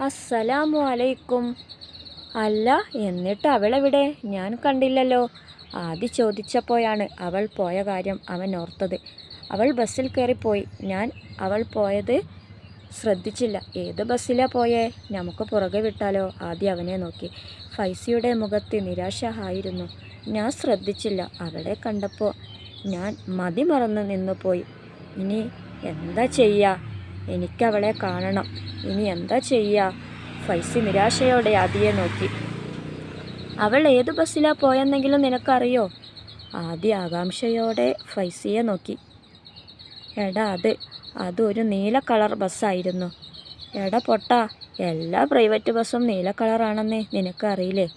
അസ്സലാമു അലൈക്കും. അല്ല എന്നിട്ട് അവളെവിടെ? ഞാൻ കണ്ടില്ലല്ലോ. ആദ്യ ചോദിച്ചപ്പോഴാണ് അവൾ പോയ കാര്യം അവൻ ഓർത്തത്. അവൾ ബസ്സിൽ കയറിപ്പോയി. ഞാൻ അവൾ പോയത് ശ്രദ്ധിച്ചില്ല. ഏത് ബസ്സിലാ പോയേ? നമുക്ക് പുറകെ വിട്ടാലോ? ആദ്യം അവനെ നോക്കി. ഫൈസിയുടെ മുഖത്ത് നിരാശ ആയിരുന്നു ഞാൻ ശ്രദ്ധിച്ചില്ല. അവളെ കണ്ടപ്പോൾ ഞാൻ മതി മറന്ന് നിന്നു പോയി ഇനി എന്താ ചെയ്യുക എനിക്കവളെ കാണണം. ഇനി എന്താ ചെയ്യുക ഫൈസി നിരാശയോടെ ആദിയെ നോക്കി. അവൾ ഏത് ബസ്സിലാ പോയെന്നെങ്കിലും നിനക്കറിയോ? ആദ്യ ആകാംക്ഷയോടെ ഫൈസിയെ നോക്കി. എടാ അത് അതൊരു നീല കളർ ബസ്സായിരുന്നു. എടാ പൊട്ട എല്ലാ പ്രൈവറ്റ് ബസ്സും നീല കളറാണെന്നേ നിനക്കറിയില്ലേ?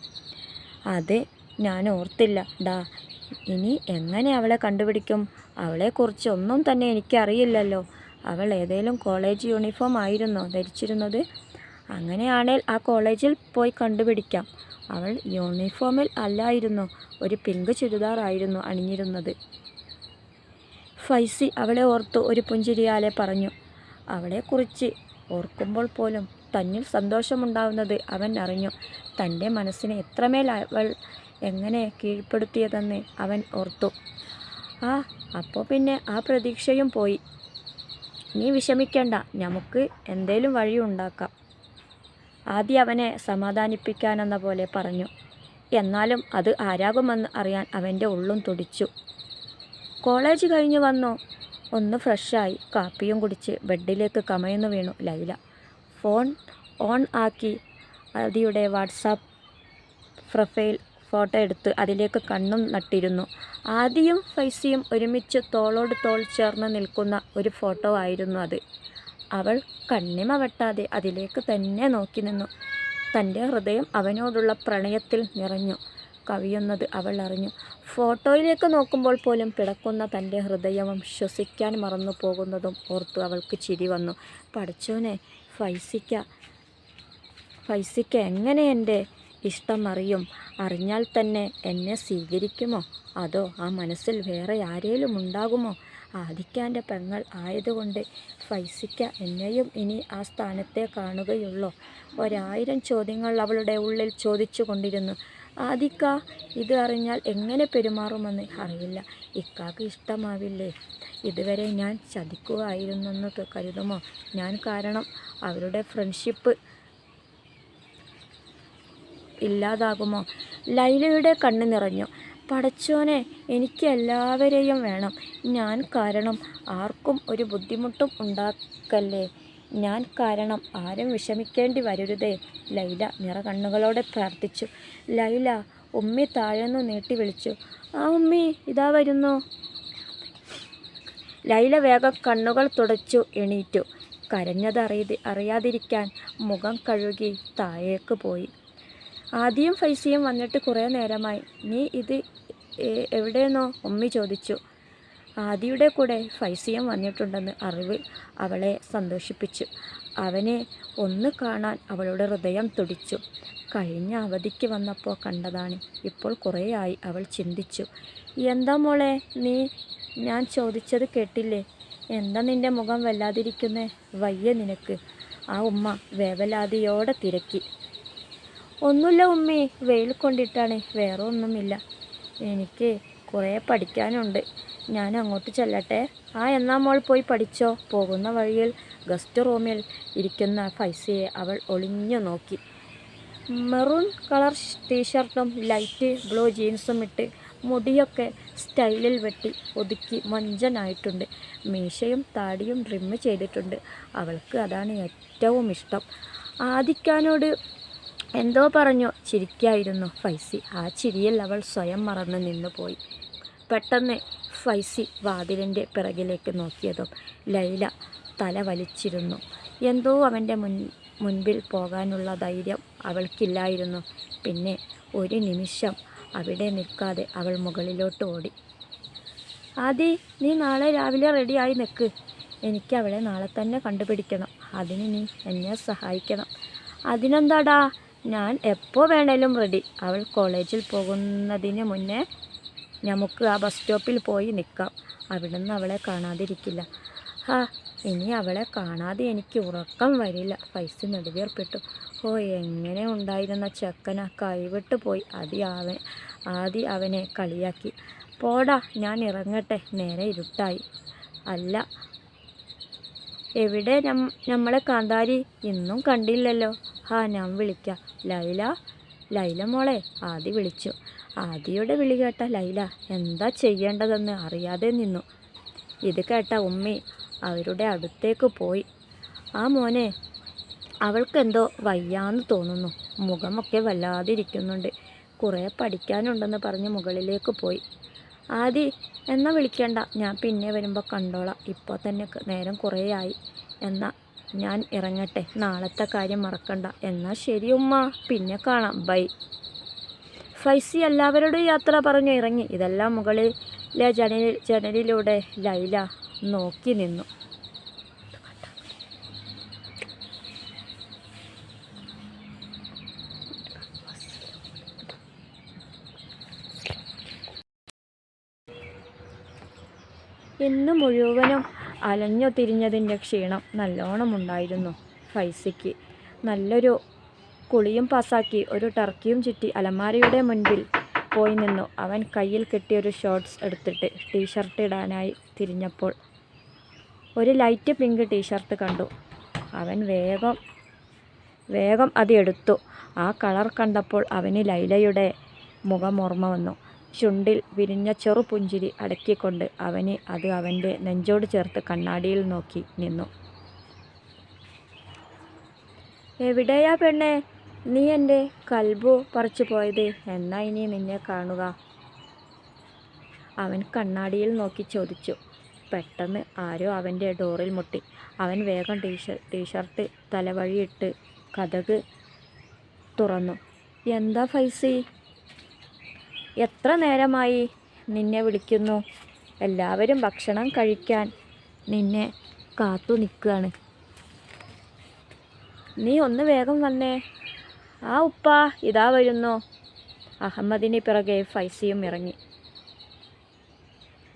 അത് ഞാൻ ഓർത്തില്ല. ഡാ ഇനി എങ്ങനെ അവളെ കണ്ടുപിടിക്കും? അവളെക്കുറിച്ച് ഒന്നും തന്നെ എനിക്കറിയില്ലല്ലോ. അവൾ ഏതെങ്കിലും കോളേജ് യൂണിഫോം ആയിരുന്നോ? ധരിച്ചിരുന്നത്? അങ്ങനെയാണേൽ ആ കോളേജിൽ പോയി കണ്ടുപിടിക്കാം. അവൾ യൂണിഫോമിൽ അല്ലായിരുന്നു. ഒരു പിങ്ക് ചുരിദാറായിരുന്നു അണിഞ്ഞിരുന്നത്. ഫൈസി അവളെ ഓർത്തു ഒരു പുഞ്ചിരിയാലെ പറഞ്ഞു. അവളെക്കുറിച്ച് ഓർക്കുമ്പോൾ പോലും തന്നിൽ സന്തോഷമുണ്ടാവുന്നത് അവൻ അറിഞ്ഞു. തന്റെ മനസ്സിനെ എത്രമേൽ അവൾ എങ്ങനെ കീഴ്പ്പെടുത്തിയതെന്ന് അവൻ ഓർത്തു. ആ അപ്പോൾ പിന്നെ ആ പ്രതീക്ഷയും പോയി. നീ വിഷമിക്കണ്ട നമുക്ക് എന്തേലും വഴി ഉണ്ടാക്കാം. ആദ്യം അവനെ സമാധാനിപ്പിക്കാനെന്ന പോലെ പറഞ്ഞു. എന്നാലും അത് ആരാകുമെന്ന് അറിയാൻ അവന്റെ ഉള്ളും തുടിച്ചു. കോളേജ് കഴിഞ്ഞ് വന്നു. ഒന്ന് ഫ്രഷായി. കാപ്പിയും കുടിച്ച് ബെഡിലേക്ക് കമയുന്നു വീണു ലൈല. ഫോൺ ഓൺ ആക്കി. അതിയുടെ വാട്സാപ്പ് പ്രൊഫൈൽ ഫോട്ടോ എടുത്ത് അതിലേക്ക് കണ്ണും നട്ടിരുന്നു. ആദിയും ഫൈസിയും ഒരുമിച്ച് തോളോട് തോൾ ചേർന്ന് നിൽക്കുന്ന ഒരു ഫോട്ടോ ആയിരുന്നു അത്. അവൾ കണ്ണിമ വെട്ടാതെ അതിലേക്ക് തന്നെ നോക്കി നിന്നു. തന്റെ ഹൃദയം അവനോടുള്ള പ്രണയത്തിൽ നിറഞ്ഞു. കവിയുന്നത് അവൾ അറിഞ്ഞു. ഫോട്ടോയിലേക്ക് നോക്കുമ്പോൾ പോലും പിടക്കുന്ന തന്റെ ഹൃദയവും ശ്വസിക്കാൻ മറന്നു പോകുന്നതും ഓർത്തു അവൾക്ക് ചിരി വന്നു. പഠിച്ചോനെ ഫൈസിക്ക ഫൈസിക്ക എങ്ങനെ എന്റെ ഇഷ്ടം അറിയും അറിഞ്ഞാൽ തന്നെ എന്നെ സ്വീകരിക്കുമോ? അതോ ആ മനസ്സിൽ വേറെ ആരേലും ഉണ്ടാകുമോ? ആദിക്കാന്റെ പെങ്ങൾ ആയതുകൊണ്ട് ഫൈസിക്ക എന്നെയും ഇനി ആ സ്ഥാനത്തെ കാണുകയുള്ളോ. ഒരായിരം ചോദ്യങ്ങൾ അവളുടെ ഉള്ളിൽ ചോദിച്ചു കൊണ്ടിരുന്നു ആദിക്ക ഇത് അറിഞ്ഞാൽ എങ്ങനെ പെരുമാറുമെന്ന് അറിയില്ല. ഇക്കാക്ക് ഇഷ്ടമാവില്ലേ? ഇതുവരെ ഞാൻ ചതിക്കുകയായിരുന്നെന്ന് കരുതുമോ? ഞാൻ കാരണം അവരുടെ ഫ്രണ്ട്ഷിപ്പ് ഇല്ലാതാകുമോ? ലൈലയുടെ കണ്ണ് നിറഞ്ഞു. പടച്ചോനെ എനിക്ക് എല്ലാവരെയും വേണം. ഞാൻ കാരണം ആർക്കും ഒരു ബുദ്ധിമുട്ടും ഉണ്ടാക്കല്ലേ? ഞാൻ കാരണം ആരും വിഷമിക്കേണ്ടി വരരുതേ. ലൈല നിറകണ്ണുകളോടെ പ്രാർത്ഥിച്ചു. ലൈല ഉമ്മി താഴെന്നു നീട്ടി വിളിച്ചു. ആ ഉമ്മി ഇതാ വരുന്നു. ലൈല വേഗം കണ്ണുകൾ തുടച്ചു എണീറ്റു. കരഞ്ഞത് അറിയത് അറിയാതിരിക്കാൻ മുഖം കഴുകി താഴേക്ക് പോയി. ആദ്യം ഫൈസിയും വന്നിട്ട് കുറേ നേരമായി. നീ ഇത് എവിടെയെന്നോ? ഉമ്മി ചോദിച്ചു. ആദിയുടെ കൂടെ ഫൈസിയം വന്നിട്ടുണ്ടെന്ന് അറിവ് അവളെ സന്തോഷിപ്പിച്ചു. അവനെ ഒന്ന് കാണാൻ അവളുടെ ഹൃദയം തുടിച്ചു. കഴിഞ്ഞ അവധിക്ക് വന്നപ്പോൾ കണ്ടതാണ്. ഇപ്പോൾ കുറേയായി അവൾ ചിന്തിച്ചു. എന്താ മോളെ നീ ഞാൻ ചോദിച്ചത് കേട്ടില്ലേ? എന്താ നിന്റെ മുഖം വല്ലാതിരിക്കുന്നേ? വയ്യ നിനക്ക്. ആ ഉമ്മ വേവലാതിയോടെ തിരക്കി. ഒന്നുമില്ല ഉമ്മി. വെയിൽ കൊണ്ടിട്ടാണ്. വേറെ ഒന്നുമില്ല. എനിക്ക് കുറേ പഠിക്കാനുണ്ട്. ഞാൻ അങ്ങോട്ട് ചെല്ലട്ടെ. ആ എന്നാ മോൾ പോയി പഠിച്ചോ? പോകുന്ന വഴിയിൽ ഗസ്റ്റ് റൂമിൽ ഇരിക്കുന്ന ഫൈസയെ അവൾ ഒളിഞ്ഞു നോക്കി. മെറൂൺ കളർ ടീഷർട്ടും ലൈറ്റ് ബ്ലൂ ജീൻസും ഇട്ട് മുടിയൊക്കെ സ്റ്റൈലിൽ വെട്ടി ഒതുക്കി മൊഞ്ചനായിട്ടുണ്ട് മീശയും താടിയും ട്രിമ്മ് ചെയ്തിട്ടുണ്ട്. അവൾക്ക് അതാണ് ഏറ്റവും ഇഷ്ടം. ആദിക്കാനോട് എന്തോ പറഞ്ഞു. ചിരിക്കായിരുന്നു ഫൈസി. ആ ചിരിയിൽ അവൾ സ്വയം മറന്ന് നിന്നുപോയി. പെട്ടെന്ന് ഫൈസി വാതിലിന്റെ പിറകിലേക്ക് നോക്കിയതും ലൈല തല വലിച്ചിരുന്നു. എന്തോ അവന്റെ മുൻ മുൻപിൽ പോകാനുള്ള ധൈര്യം അവൾക്കില്ലായിരുന്നു. പിന്നെ ഒരു നിമിഷം അവിടെ നിൽക്കാതെ അവൾ മുകളിലോട്ട് ഓടി. ആദി നീ നാളെ രാവിലെ റെഡിയായി നിൽക്ക്. എനിക്ക് അവളെ നാളെ തന്നെ കണ്ടുപിടിക്കണം. അതിന് നീ എന്നെ സഹായിക്കണം. അതിനെന്താടാ? ഞാൻ എപ്പോൾ വേണേലും റെഡി അവൾ കോളേജിൽ പോകുന്നതിന് മുന്നേ നമുക്ക് ആ ബസ് സ്റ്റോപ്പിൽ പോയി നിൽക്കാം അവിടുന്ന് അവളെ കാണാതിരിക്കില്ല. ഹാ ഇനി അവളെ കാണാതെ എനിക്ക് ഉറക്കം വരില്ല. പൈസ നെടുവേർപ്പെട്ടു. ഓ എങ്ങനെ ഉണ്ടായിരുന്ന ചെക്കന? കൈവിട്ട് പോയി. ആദി അവൻ ആദി അവനെ കളിയാക്കി. പോടാ ഞാൻ ഇറങ്ങട്ടെ. നേരെ ഇരുട്ടായി. അല്ല എവിടെ നമ്മളെ കാന്താരി? ഇന്നും കണ്ടില്ലല്ലോ. ഹാ ഞാൻ വിളിക്കാം. ലൈല ലൈല മോളെ ആദി വിളിച്ചു. ആദിയുടെ വിളി കേട്ട ലൈല എന്താ ചെയ്യേണ്ടതെന്ന് അറിയാതെ നിന്നു. ഇത് കേട്ട ഉമ്മി അവരുടെ അടുത്തേക്ക് പോയി. ആ മോനെ അവൾക്കെന്തോ വയ്യാന്ന് തോന്നുന്നു. മുഖമൊക്കെ വല്ലാതിരിക്കുന്നുണ്ട്. കുറേ പഠിക്കാനുണ്ടെന്ന് പറഞ്ഞ് മുകളിലേക്ക് പോയി. ആദി എന്നാ വിളിക്കണ്ട? ഞാൻ പിന്നെ വരുമ്പോൾ കണ്ടോളാം. ഇപ്പോൾ തന്നെ നേരം കുറേ ആയി എന്നാ ഞാൻ ഇറങ്ങട്ടെ നാളത്തെ കാര്യം മറക്കണ്ട. എന്നാൽ ശരി ഉമ്മ പിന്നെ കാണാം. ബൈ. ഫൈസി എല്ലാവരോടും യാത്ര പറഞ്ഞു ഇറങ്ങി. ഇതെല്ലാം മുകളിലെ ജനലിൽ ജനലിലൂടെ ലൈല നോക്കി നിന്നു. ഇന്ന് മുഴുവനും അലഞ്ഞു തിരിഞ്ഞതിന്റെ ക്ഷീണം നല്ലോണം ഉണ്ടായിരുന്നു ഫൈസിക്ക് നല്ലൊരു കുളിയും പാസാക്കി ഒരു ടർക്കിയും ചുറ്റി അലമാരയുടെ മുൻപിൽ പോയി നിന്നു. അവൻ കയ്യിൽ കെട്ടിയൊരു ഷോർട്ട്സ് എടുത്തിട്ട് ടീഷർട്ട് ഇടാനായി തിരിഞ്ഞപ്പോൾ ഒരു ലൈറ്റ് പിങ്ക് ടീഷർട്ട് കണ്ടു. അവൻ വേഗം വേഗം അത് എടുത്തു. ആ കളർ കണ്ടപ്പോൾ അവന് ലൈലയുടെ മുഖം ഓർമ്മ വന്നു. ചുണ്ടിൽ വിരിഞ്ഞ ചെറു പുഞ്ചിരി അടക്കിക്കൊണ്ട് അവന് അത് അവന്റെ നെഞ്ചോട് ചേർത്ത് കണ്ണാടിയിൽ നോക്കി നിന്നു. എവിടെയാ പെണ്ണെ? നീ എന്റെ കൽബു പറിച്ചു പോയത്. എന്നാ ഇനി നിന്നെ കാണുക. അവൻ കണ്ണാടിയിൽ നോക്കി ചോദിച്ചു. പെട്ടെന്ന് ആരോ അവന്റെ ഡോറിൽ മുട്ടി. അവൻ വേഗം ടീഷ ടീഷർട്ട് തലവഴിയിട്ട് കഥക് തുറന്നു. എന്താ ഫൈസി? എത്ര നേരമായി നിന്നെ വിളിക്കുന്നു? എല്ലാവരും ഭക്ഷണം കഴിക്കാൻ നിന്നെ കാത്തു നിൽക്കുകയാണ്. നീ ഒന്ന് വേഗം വന്നേ. ആ ഉപ്പ ഇതാ വരുന്നു. അഹമ്മദിന് പിറകെ ഫൈസിയും ഇറങ്ങി.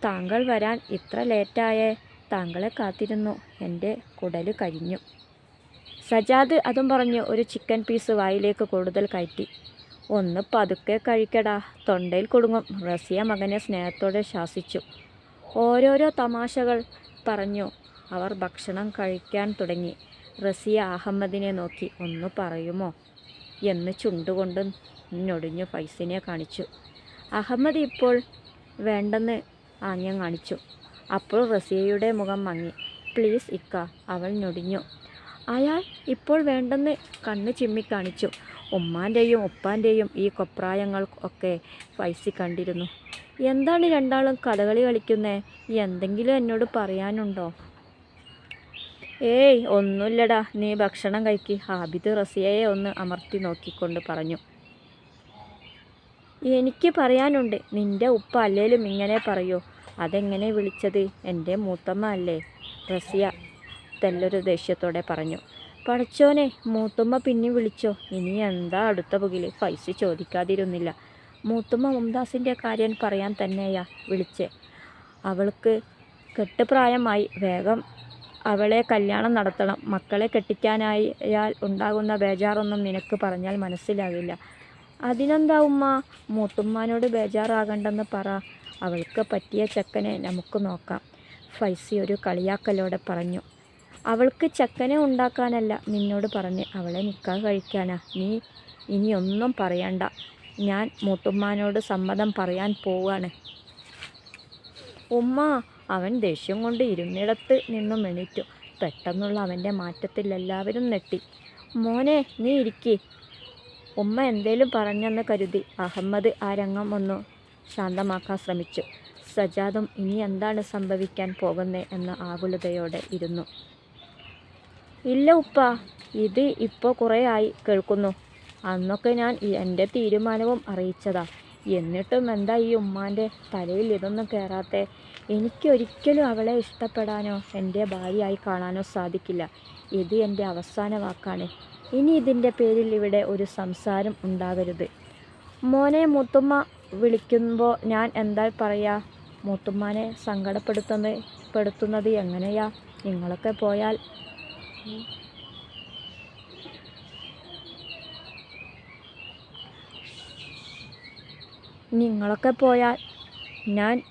താങ്കൾ വരാൻ ഇത്ര ലേറ്റായേ താങ്കളെ കാത്തിരുന്നു. എന്റെ കുടൽ കഴിഞ്ഞു സജാദ് അതും പറഞ്ഞ് ഒരു ചിക്കൻ പീസ് വായിലേക്ക് കൂടുതൽ കയറ്റി. ഒന്ന് പതുക്കെ കഴിക്കടാ. തൊണ്ടയിൽ കുടുങ്ങും. റസിയ മകനെ സ്നേഹത്തോടെ ശാസിച്ചു. ഓരോരോ തമാശകൾ പറഞ്ഞു. അവർ ഭക്ഷണം കഴിക്കാൻ തുടങ്ങി. റസിയ അഹമ്മദിനെ നോക്കി. ഒന്ന് പറയുമോ? എന്ന് ചുണ്ടുകൊണ്ട് ഞൊടിഞ്ഞു ഫൈസിനെ കാണിച്ചു. അഹമ്മദ് ഇപ്പോൾ വേണ്ടെന്ന് ആംഗ്യം കാണിച്ചു. അപ്പോൾ റസിയയുടെ മുഖം മങ്ങി. പ്ലീസ് ഇക്ക അവൾ ഞൊടിഞ്ഞു. അയാൾ ഇപ്പോൾ വേണ്ടെന്ന് കണ്ണ് ചിമ്മിക്കാണിച്ചു. ഉമ്മാന്റെയും ഉപ്പാന്റെയും ഈ കൊപ്രായങ്ങൾ ഒക്കെ ഫൈസി കണ്ടിരുന്നു. എന്താണ് രണ്ടാളും കഥകളി കളിക്കുന്നേ? എന്തെങ്കിലും എന്നോട് പറയാനുണ്ടോ? ഏയ് ഒന്നുമില്ലടാ. നീ ഭക്ഷണം കഴിക്കി. ഹാബിദ് റസിയയെ ഒന്ന് അമർത്തി നോക്കിക്കൊണ്ട് പറഞ്ഞു. എനിക്ക് പറയാനുണ്ട്. നിന്റെ ഉപ്പ അല്ലേലും ഇങ്ങനെ പറയൂ? അതെങ്ങനെ വിളിച്ചത്? എന്റെ മൂത്തമ്മ അല്ലേ? റസിയ തെല്ലൊരു ദേഷ്യത്തോടെ പറഞ്ഞു. പടച്ചോനെ മൂത്തുമ്മ പിന്നെ വിളിച്ചോ? ഇനി എന്താ അടുത്ത പുകിൽ പൈസ ചോദിക്കാതിരുന്നില്ല. മൂത്തുമ്മ മുംതാസിന്റെ കാര്യം പറയാൻ തന്നെയാ വിളിച്ചേ. അവൾക്ക് കെട്ടുപ്രായമായി. വേഗം അവളെ കല്യാണം നടത്തണം. മക്കളെ കെട്ടിക്കാനായാൽ ഉണ്ടാകുന്ന ബേജാറൊന്നും നിനക്ക് പറഞ്ഞാൽ മനസ്സിലാകില്ല. അതിനെന്താ ഉമ്മ? മൂത്തുമ്മാനോട് ബേജാറാകണ്ടെന്ന് പറ. അവൾക്ക് പറ്റിയ ചെക്കനെ നമുക്ക് നോക്കാം. ഫൈസി ഒരു കളിയാക്കലോടെ പറഞ്ഞു. അവൾക്ക് ചെക്കനെ ഉണ്ടാക്കാനല്ല. നിന്നോട് പറഞ്ഞ് അവളെ നിൽക്കാൻ കഴിക്കാനാ. നീ ഇനിയൊന്നും പറയണ്ട. ഞാൻ മൂട്ടുമ്മാനോട് സമ്മതം പറയാൻ പോവാണ്. ഉമ്മ അവൻ ദേഷ്യം കൊണ്ട് ഇരുന്നിടത്ത് നിന്നും എണീറ്റു. പെട്ടെന്നുള്ള അവന്റെ മാറ്റത്തിൽ എല്ലാവരും നെട്ടി മോനെ നീ ഇരിക്കേ. ഉമ്മ എന്തേലും പറഞ്ഞെന്ന് കരുതി. അഹമ്മദ് ആ രംഗം ഒന്ന് ശാന്തമാക്കാൻ ശ്രമിച്ചു. സജാദും ഇനി എന്താണ് സംഭവിക്കാൻ പോകുന്നത് എന്ന ആകുലതയോടെ ഇരുന്നു. ഇല്ല ഉപ്പ ഇത് ഇപ്പോൾ കുറേ ആയി കേൾക്കുന്നു. അന്നൊക്കെ ഞാൻ എന്റെ തീരുമാനവും അറിയിച്ചതാ. എന്നിട്ടും എന്താ ഈ ഉമ്മാന്റെ തലയിൽ ഇതൊന്നും കയറാത്തെ എനിക്കൊരിക്കലും അവളെ ഇഷ്ടപ്പെടാനോ എന്റെ ഭാര്യയായി കാണാനോ സാധിക്കില്ല. ഇത് എന്റെ അവസാന വാക്കാണ്. ഇനി ഇതിന്റെ പേരിൽ ഇവിടെ ഒരു സംസാരം ഉണ്ടാകരുത് മോനെ മുത്തുമ്മ വിളിക്കുമ്പോൾ ഞാൻ എന്താ പറയുക മുത്തുമ്മാനെ സങ്കടപ്പെടുത്തുന്ന പെടുത്തുന്നത് എങ്ങനെയാ? നിങ്ങളൊക്കെ പോയാൽ നിങ്ങളൊക്കെ പോയാൽ ഞാൻ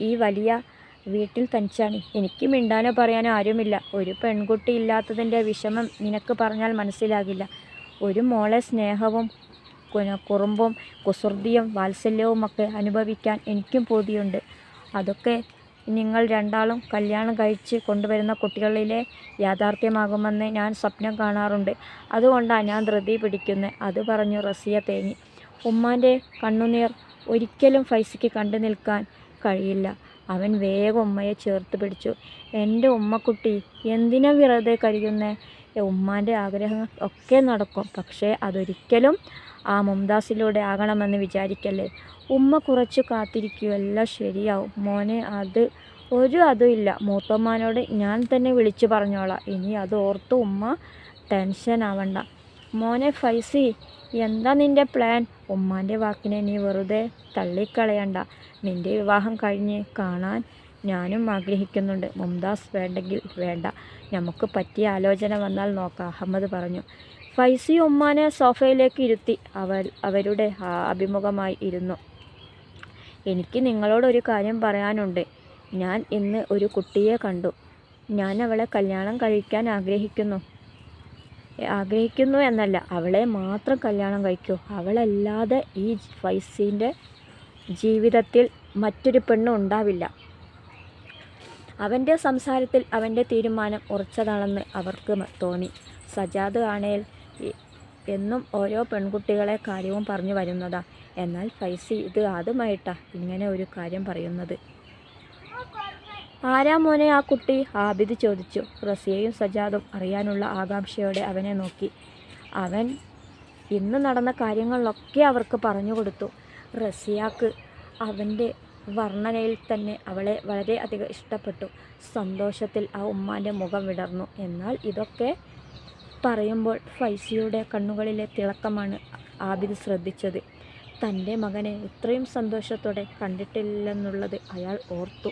ഈ വലിയ വീട്ടിൽ തനിച്ചാണ്. എനിക്ക് മിണ്ടാനോ പറയാനോ ആരുമില്ല. ഒരു പെൺകുട്ടി ഇല്ലാത്തതിന്റെ വിഷമം നിനക്ക് പറഞ്ഞാൽ മനസ്സിലാകില്ല. ഒരു മോളെ സ്നേഹവും കുറുമ്പും കുസൃതിയും വാത്സല്യവുമൊക്കെ അനുഭവിക്കാൻ എനിക്കും പൂതിയുണ്ട്. അതൊക്കെ നിങ്ങൾ രണ്ടാളും കല്യാണം കഴിച്ച് കൊണ്ടുവരുന്ന കുട്ടികളിലെ യാഥാർത്ഥ്യമാകുമെന്ന് ഞാൻ സ്വപ്നം കാണാറുണ്ട്. അതുകൊണ്ടാണ് ഞാൻ ധൃതി പിടിക്കുന്നത് അത് പറഞ്ഞു റസിയ തേങ്ങി. ഉമ്മാന്റെ കണ്ണുനീർ ഒരിക്കലും ഫൈസിക്ക് കണ്ടു നിൽക്കാൻ കഴിയില്ല. അവൻ വേഗം ഉമ്മയെ ചേർത്ത് പിടിച്ചു. എന്റെ ഉമ്മക്കുട്ടി എന്തിനാ വെറുതെ കരയുന്നേ? ഉമ്മാന്റെ ആഗ്രഹങ്ങൾ ഒക്കെ നടക്കും. പക്ഷേ അതൊരിക്കലും ആ മുംതാസിലൂടെ ആകണമെന്ന് വിചാരിക്കല്ലേ? ഉമ്മ കുറച്ച് കാത്തിരിക്കൂ എല്ലാം ശരിയാവും. മോനെ അത് ഒരു അതും ഇല്ല. മൂത്തമ്മാനോട് ഞാൻ തന്നെ വിളിച്ചു പറഞ്ഞോളാം. ഇനി അത് ഓർത്ത് ഉമ്മ ടെൻഷൻ ആവണ്ട. മോനെ ഫൈസി എന്താ നിന്റെ പ്ലാൻ? ഉമ്മാന്റെ വാക്കിനെ നീ വെറുതെ തള്ളിക്കളയണ്ട. നിന്റെ വിവാഹം കഴിഞ്ഞ് കാണാൻ ഞാനും ആഗ്രഹിക്കുന്നുണ്ട്. മുംതാസ് വേണ്ടെങ്കിൽ വേണ്ട. നമുക്ക് പറ്റിയ ആലോചന വന്നാൽ നോക്കാം അഹമ്മദ് പറഞ്ഞു. ഫൈസി ഉമ്മാനെ സോഫയിലേക്ക് ഇരുത്തി അവൾ അവരുടെ അഭിമുഖമായി ഇരുന്നു. എനിക്ക് നിങ്ങളോടൊരു കാര്യം പറയാനുണ്ട്. ഞാൻ ഇന്ന് ഒരു കുട്ടിയെ കണ്ടു. ഞാൻ അവളെ കല്യാണം കഴിക്കാൻ ആഗ്രഹിക്കുന്നു. ആഗ്രഹിക്കുന്നു എന്നല്ല അവളെ മാത്രം കല്യാണം കഴിക്കൂ. അവളല്ലാതെ ഈ ഫൈസീന്റെ ജീവിതത്തിൽ മറ്റൊരു പെണ്ണും ഉണ്ടാവില്ല. അവന്റെ സംസാരത്തിൽ അവന്റെ തീരുമാനം ഉറച്ചതാണെന്ന് അവർക്ക് തോന്നി. സജാദ് ആണേൽ എന്നും ഓരോ പെൺകുട്ടികളെ കാര്യവും പറഞ്ഞു വരുന്നതാ. എന്നാൽ ഫൈസി ഇത് ആദ്യമായിട്ടാ ഇങ്ങനെ ഒരു കാര്യം പറയുന്നത്. ആരാ മോനെ ആ കുട്ടി? ആബിദ് ചോദിച്ചു. റസിയയും സജാദും അറിയാനുള്ള ആകാംക്ഷയോടെ അവനെ നോക്കി. അവൻ ഇന്ന് നടന്ന കാര്യങ്ങളിലൊക്കെ അവർക്ക് പറഞ്ഞു കൊടുത്തു. റസിയാക്ക് അവന്റെ വർണനയിൽ തന്നെ അവളെ വളരെ അധികം ഇഷ്ടപ്പെട്ടു. സന്തോഷത്തിൽ ആ ഉമ്മാന്റെ മുഖം വിടർന്നു. എന്നാൽ ഇതൊക്കെ പറയുമ്പോൾ ഫൈസിയുടെ കണ്ണുകളിലെ തിളക്കമാണ് ആബിദ് ശ്രദ്ധിച്ചത്. തന്റെ മകനെ ഇത്രയും സന്തോഷത്തോടെ കണ്ടിട്ടില്ലെന്നുള്ളത് അയാൾ ഓർത്തു.